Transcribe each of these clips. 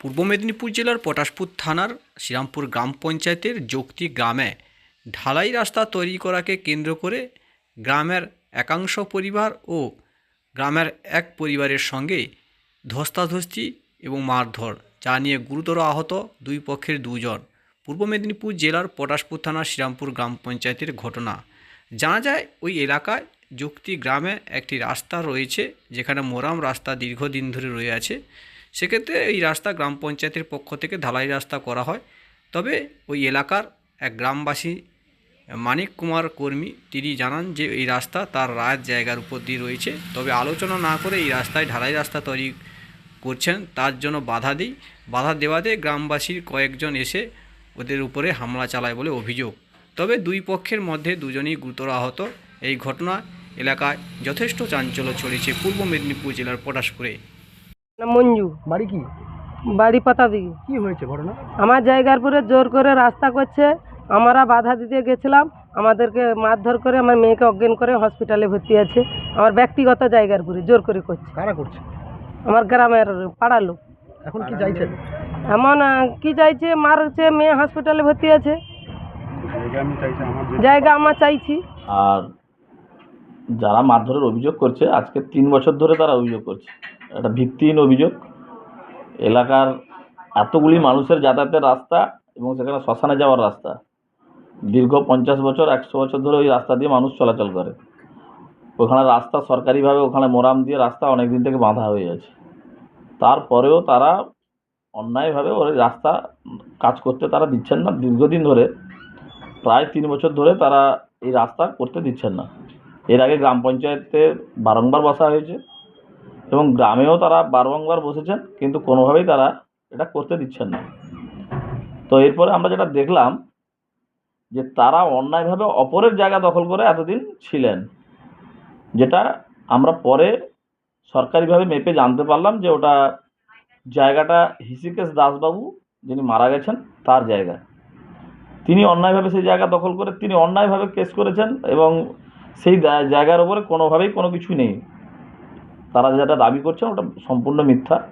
পূর্ব মেদিনীপুর জেলার পটাশপুর থানার শ্রীরামপুর গ্রাম পঞ্চায়েতের যুক্তি গ্রামে ঢালাই রাস্তা তৈরি করাকে কেন্দ্র করে গ্রামের একাংশ পরিবার ও গ্রামের এক পরিবারের সঙ্গে ধস্তাধস্তি এবং মারধর, যা নিয়ে গুরুতর আহত দুই পক্ষের দুজন। পূর্ব মেদিনীপুর জেলার পটাশপুর থানার শ্রীরামপুর গ্রাম পঞ্চায়েতের ঘটনা। জানা যায়, ওই এলাকায় যুক্তি গ্রামে একটি রাস্তা রয়েছে, যেখানে মোরাম রাস্তা দীর্ঘদিন ধরে রয়ে আছে। সেক্ষেত্রে এই রাস্তা গ্রাম পঞ্চায়েতের পক্ষ থেকে ঢালাই রাস্তা করা হয়। তবে ওই এলাকার এক গ্রামবাসী, মানিক কুমার কর্মী, তিনি জানান যে এই রাস্তা তার রায়ের জায়গার উপর দিয়ে রয়েছে। তবে আলোচনা না করে এই রাস্তায় ঢালাই রাস্তা তৈরি করছেন, তার জন্য বাধা দিই। বাধা দেওয়াতে গ্রামবাসীর কয়েকজন এসে ওদের উপরে হামলা চালায় বলে অভিযোগ। তবে দুই পক্ষের মধ্যে দুজনেই গুরুতর আহত। এই ঘটনা এলাকায় যথেষ্ট চাঞ্চল্য ছড়িয়েছে পূর্ব মেদিনীপুর জেলার পটাশপুরে। না মঞ্জু। বাড়ি কি? বাড়ি পাতা দিকে কি হয়েছে ঘটনা? আমার জায়গার পরে জোর করে রাস্তা করছে। আমরা বাধা দিতে গেছিলাম। আমাদেরকে মারধর করে আমার মেয়েকে অজ্ঞান করে হসপিটালে ভর্তি আছে। আমার ব্যক্তিগত জায়গার পরে জোর করে করছে। কারা করছে? আমার গ্রামের পাড়ার লোক। এখন কি চাইছেন এমন কি চাইছে? মারছে মেয়ে হসপিটালে ভর্তি আছে। জায়গা আমার চাইছি। আর যারা মারধরের অভিযোগ করছে আজকে তিন বছর ধরে তারা অভিযোগ করছে। একটা ভিত্তিহীন অভিযোগ। এলাকার এতগুলি মানুষের যাতায়াতের রাস্তা এবং সেখানে শ্মশানে যাওয়ার রাস্তা। দীর্ঘ পঞ্চাশ বছর, একশো বছর ধরে ওই রাস্তা দিয়ে মানুষ চলাচল করে। ওখানে রাস্তা সরকারিভাবে, ওখানে মোরাম দিয়ে রাস্তা অনেক দিন থেকে বাঁধা হয়ে আছে। তারপরেও তারা অন্যায়ভাবে ওই রাস্তা কাজ করতে তারা দিচ্ছেন না। দীর্ঘদিন ধরে, প্রায় তিন বছর ধরে তারা এই রাস্তা করতে দিচ্ছেন না। এর আগে গ্রাম পঞ্চায়েতে বারংবার বসা হয়েছে। এবং গ্রামেও তারা বারংবার বসেছেন, কিন্তু কোনোভাবেই তারা এটা করতে দিচ্ছেন না। তো এরপরে আমরা যেটা দেখলাম যে তারা অন্যায়ভাবে অপরের জায়গা দখল করে এতদিন ছিলেন, যেটা আমরা পরে সরকারিভাবে মেপে জানতে পারলাম যে ওটা জায়গাটা হিসিকেশ দাসবাবু যিনি মারা গেছেন, তার জায়গা। তিনি অন্যায়ভাবে সেই জায়গা দখল করে, তিনি অন্যায়ভাবে কেস করেছেন এবং সেই জায়গার ওপরে কোনোভাবেই কোনো কিছু নেই। তারা যেটা দাবি করছেন ওটা সম্পূর্ণ মিথ্যা।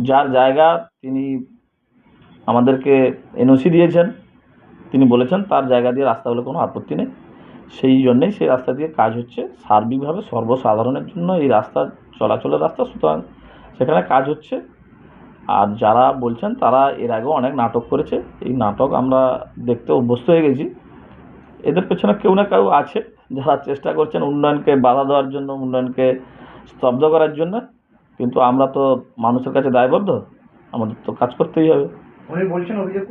যার জায়গা তিনি আমাদেরকে এনওসি দিয়েছেন, তিনি বলেছেন তার জায়গা দিয়ে রাস্তা হলে কোনো আপত্তি নেই। সেই জন্যেই সেই রাস্তা দিয়ে কাজ হচ্ছে। সার্বিকভাবে সর্বসাধারণের জন্য এই রাস্তা চলাচলের রাস্তা, সুতরাং সেখানে কাজ হচ্ছে। আর যারা বলছেন তারা এর আগেও অনেক নাটক করেছে। এই নাটক আমরা দেখতে অভ্যস্ত হয়ে গেছি। এদের পেছনে কেউ না কেউ আছে। যারা চেষ্টা করছেন উন্নয়নকে বাধা দেওয়ার জন্য, উন্নয়নকে স্তব্ধ করার জন্য, কিন্তু আমরা তো মানুষের কাছে দায়বদ্ধ, আমাদের তো কাজ করতেই হবে। উনি বলছেন অভিযোগ